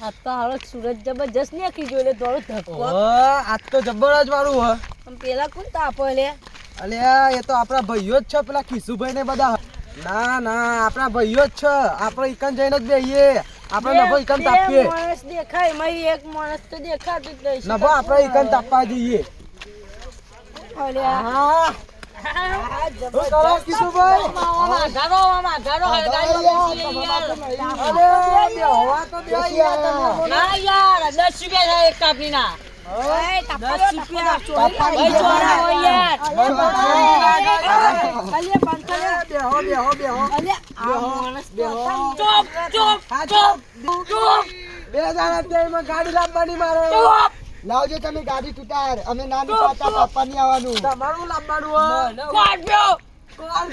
આ તો હાલો સુરત જબરજસ્ત નાખી જો એટલે થોડો ધક્કો. આજ તો જબ્બર જ હ. આમ પેલા કોણ તાપો લે? અલ્યા એ તો આપણા ભાઈઓ જ છે પેલા ખીસુભાઈ ને બધા. ના ના આપણા ભાઈઓ જ છે. આપણે ઈકન જઈને જ બેહીએ. આપણે નભો ઈકન તાપીએ. માણસ દેખાય એમાં એક માણસ તો દેખાતું જ નહીં. નભો આપણે ઈકન તાપવા જઈએ. અલ્યા. હા દસ બે જણા ગાડી લાવવાની મારે. લાવજો તમે ગાડી તૂટાર અમે નાની પાટા પાપા ની આવવાનું. તમારું લાવવાનું કાઢ્યો. કોણ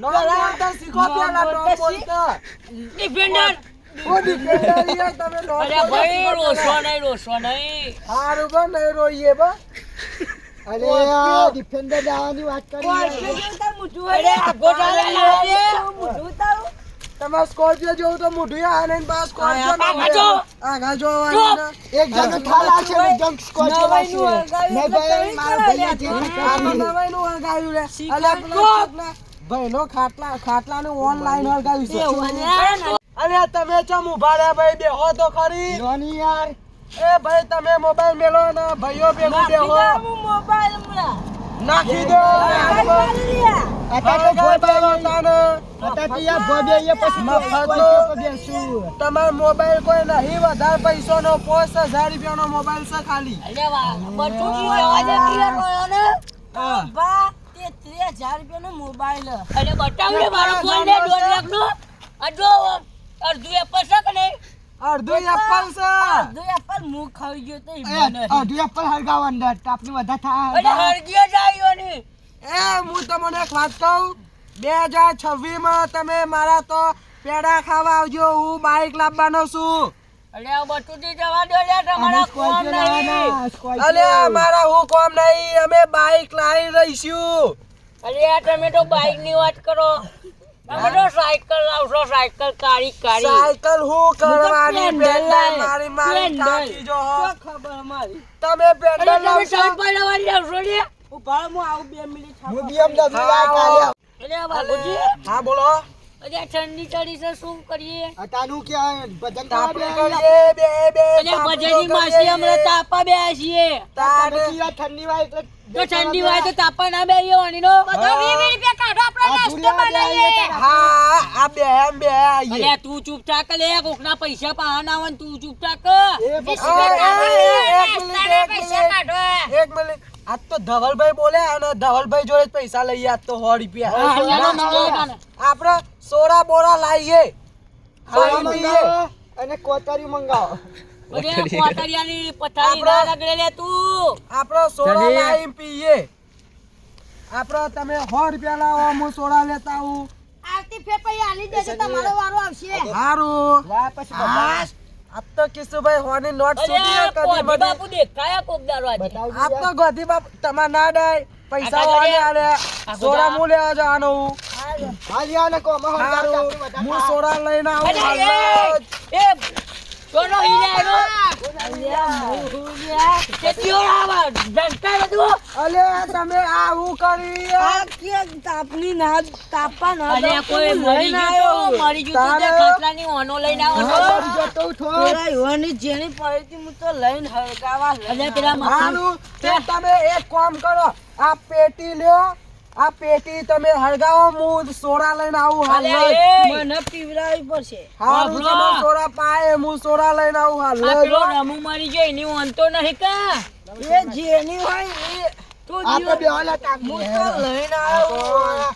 નો બોલતા શીખો પેલા નો બોલતા ડિફેન્ડર. ઓ ડિફેન્ડર યાર તમે નો અલ્યા, ભાઈ. રોશો નહીં, રોશો નહીં. હારું બા નહીં રોઈએ બા. અરે આ ડિફેન્ડર જવાની વાત કરી અરે. તમારે સ્કોર્પિયો જોવું તો મોઢું આ બા સ્કોર્પિયો આ આગળ જો. એક જણો આવશે ને એક જણ સ્કોર્પિયો આવશે હળગાવ્યું મેં ભાઈ મારા ભાઈએ જે આમાં નવાઈનું હળગાવ્યું રે. અલ્યા પેલા ખાટલા- ખાટલા ખાટલાનું ઓનલાઈન હળગાવ્યું છે. અરે તમે ચમ ઊભા રહ્યા ભાઈ? બેહો તો ખરી. નોની યાર. એ ભાઈ તમે મોબાઈલ મેલો ને ભાઈઓ ભેગું બેહો. નાખી દો અત્યારે તો હવે ભોય બેહો તાને. અત્યારે તો યાર ભોય બેહીએ પછી મફત સ્કોર્પિયો પર બેસું તમારો મોબાઈલ કોઈ નહીં વધારે પૈસો નો પાંચ હજાર રૂપિયા નો મોબાઈલ છે ખાલી અરે વાહ, બધું જ અવાજે clear રહ્યો ને? હા. બા, તે 30,000 રૂપિયાનો મોબાઈલ. અરે બતાવ મારો ફોન ને દોઢ જો, અડધું એપલ છે કે નહીં? અડધું એપલ છે અડધું એપલ મું ખાઈ ગયો તો ઈ મને. એપલ હળગાવ અંદર તાપની વધારે થાય ને. એ હું તમને એક વાત કહું. બે હજાર છવ્વીસમાં તમે મારા તો પેડા ખાવા આવજો. હું બાઇક લાવવાનો છું. અરે આ જવા દો લે, તમારા કોમ નહીં. અલે અમારા હું કોમ નહીં અમે બાઈક લાવી રહીશું. અરે તમે તો બાઈકની વાત કરો. તમે તો સાયકલ લાવશો સાયકલ કાળી કાળી સાયકલ હું કરવાની? હું પેન્ડલ પેન્ડલ મારી મારી કાકી જો ખબર તમે પેન્ડલ લાવશો? ને ઊભા હું આવું બે મિનિટ હું BMW હા, લાવ્યો અરે બાબુજી હા બોલો. અરે ઠંડી ચડી છે શું કરીએ? અટાનું કે ભજન ગાવા કરીએ. બે બે અરે ભજનની માસી હમણાં તાપા બે છીએ. તાને ઠંડી વાય એટલે તો ઠંડી હોય તો તાપા ના બે વાણીનો. બધો 20 રૂપિયા કાઢો આપણે નાસ્તો બનાવીએ. હા આ બે એમ બે આઈએ અરે તું ચૂપ થાક લે કોકના પૈસા પાહા ના આવે તું ચૂપ થાક. એક મિનિટ એક મિનિટ એક મિનિટ. આજ તો ધવલભાઈ બોલ્યા અને ધવલભાઈ જોડે જ પૈસા લઈએ આજ તો સો રૂપિયા. આપણે સોડા બોરા. મંગાવો અને કોતરી મંગાવો. આપણે તમે સો રૂપિયા લાવો હું સોડા લેતા આવું. આવતી ફેર આલી દેજો તમારો વારો આવશે. સારું લા પછી હા. તો કિશુભાઈ હોની નોટ કદી પોધી મને બાપુ દેખાયા કોક દારો આજે? બતાવજો તો ગધી બાપ તમાર ના ડાય. પૈસા આ વાળે આલે. સોડા મુ હું લેવા જવાનું. હાલ કો હું સોડા લઈને આવું. સોનો હીરે આવ્યો અલે તમે આવું કરી તાપની ના તાપા ના અરે કોઈ મરી ગયો તો મરી ગયું તો ખાટલાની ઓનો લઈને આવો છો. જતો થો પેલા યુવાની જેની પડી હતી હું તો લઈને હળગાવા અરે પેલા તે તમે એક કામ કરો. આ પેટી લ્યો આ પેટી તમે હળગાવો હું સોડા લઈને આવું હાલ. મને પીવડાવી પડશે. હારું. તમે સોડા પાય હું સોડા લઈને આવું હાલ આ જ. પેલો રમુ મારી ગયો એની ઓનતો નહીં કા? એ જેની હોય એ. તો આપણે બે હાલ હું તો લઈને આવું.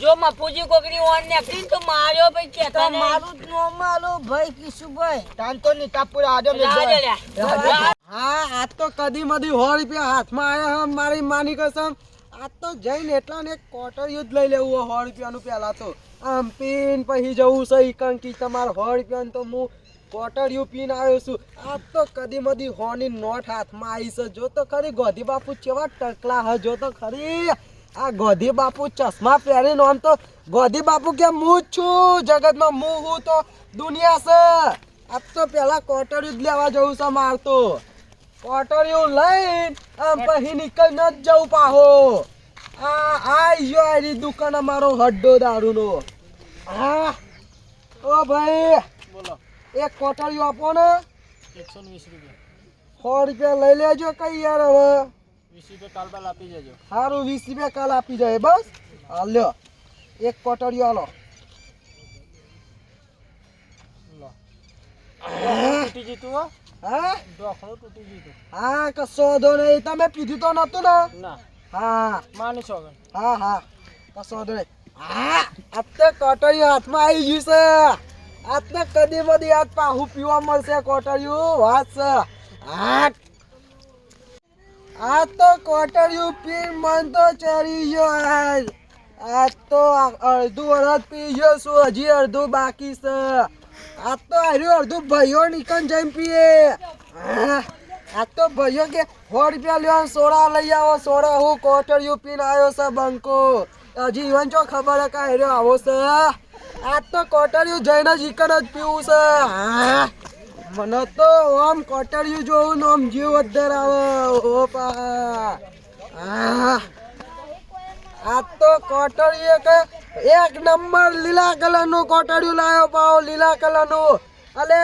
જો મપુજી કોકની ઓન નીકળી ને તો માર્યો ભાઈ કેતા નહીં મારું ભાઈ આલો ભાઈ કિશુભાઈ. તાન તો નીતાપુર રાજા લ્યા. હા આજ તો કદી મદી સો રૂપિયા હાથમાં આયા હમ મારી માની કસમ. આજ તો જઈને એટલા ને ક્વાર્ટર યુદ્ધ લઈ લેવું સો રૂપિયાનું પહેલાં તો. આમ પીન પછી જવું છે કંકી તમારે સો રૂપિયાનું તો હું યુ પીન આવ્યો છું. આ તો કદી મધી હોની નોટ હાથમાં આવી છે. જો તો ખરી ગોધી બાપુ કેવા ટકલા હ જો તો ખરી આ ગોધી બાપુ ચશ્મા પહેરીને આમ તો ગોધી બાપુ કે હું જ છું. જગતમાં હું હું તો દુનિયા છે. આ તો પેલા ક્વાર્ટર યુદ્ધ લેવા જવું છે મારતો યુ લઈને આમ પછી નીકળી ન જવું પાહો. આ આઈ ગયો આરી દુકાન અમારો હડ્ડો દારૂનો. હા. ઓ ભાઈ બોલો એક કોટળી આપો ને. એકસો ને વીસ રૂપિયા સો રૂપિયા લઈ લેજો કઈ યાર હવે. વીસ રૂપિયા કાલ બાલ આપી જજો સારું વીસ રૂપિયા કાલ આપી જાય, બસ. હા, લ્યો. એક કોટળી આલો. હા? તૂટી હા ડોખણું તૂટી હા નહીં. તમે પીધું તો નતું ને? ના. હા. માની છો હા હા. કશો વાંધો નહીં. હા કોટરિયું હાથમાં આવી ગયું છે. આ તો કદી બધી પાહુ પીવા મળશે કોટરિયું વાત છે. આ તો કોટરિયું પી મન તો ચરી ગયો આજ. આજ તો અડધું વરસ પી ગયો છું હજી અડધું બાકી છે. આ તો હાર્યું અડધું ભાઈઓ નીકળ જઈને પીએ. હા, આ તો ભાઈઓ કે સો રૂપિયા લ્યો સોડા લઈ આવો, સોડા. હું કોટરિયું પીને આવ્યો છે બંકો. હજી ઇવન ચો ખબર હે કે હેર્યો આવો છે. આ તો કોટરિયું જઈને જ જ પીવું છે. હા. મને તો આમ કોટરિયું જોવું ને આમ જીવ અદ્ધર આવે ઓ પા. આ તો કોટરિયું કે એક નંબર લીલા કલરનું કોટરિયું લાવ્યો પાવ, લીલા કલરનું. અલે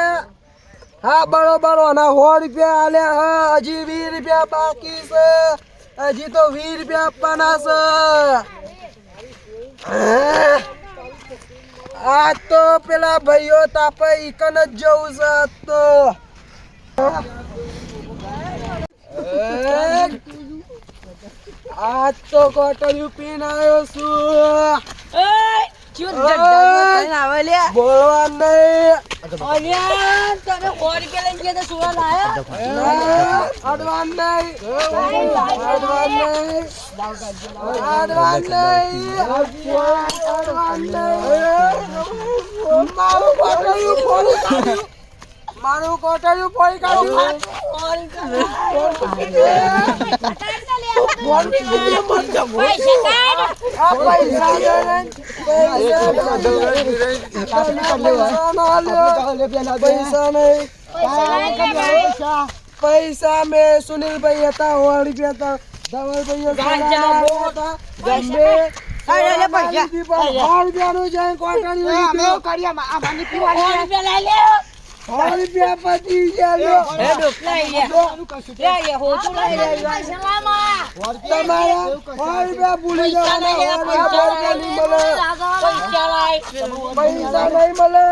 હા બરોબર અને સો રૂપિયા આલ્યા હા હજી વીસ રૂપિયા બાકી છે. હજી તો વીસ રૂપિયા આપવાના છે. આ તો પેલા ભાઈઓ તાપે ઈકન જ જવું છે તો. આજ તો કોટરિયું પીન આવ્યો છું. બોલવા નહીં. અલ્યા, તને સો રૂપિયા લઈને ગયા તા લાયા? અડવાન નહીં અડવાન નહીં. અડવાન નહીં. અડવાન નહીં. મારું ફોડી કાઢ્યું મારું કોટરિયું ફોડી કાઢ્યું પૈસા મેં સુનિલભાઈ હતા રૂપિયા હતા ધવલભાઈ હતા ગમે અરે, પૈસા. રૂપિયાનું જાય રૂપિયા લઈ લે. સો રૂપિયા પતી. તમારા ભૂલી જવાના. પૈસા નહીં મળે.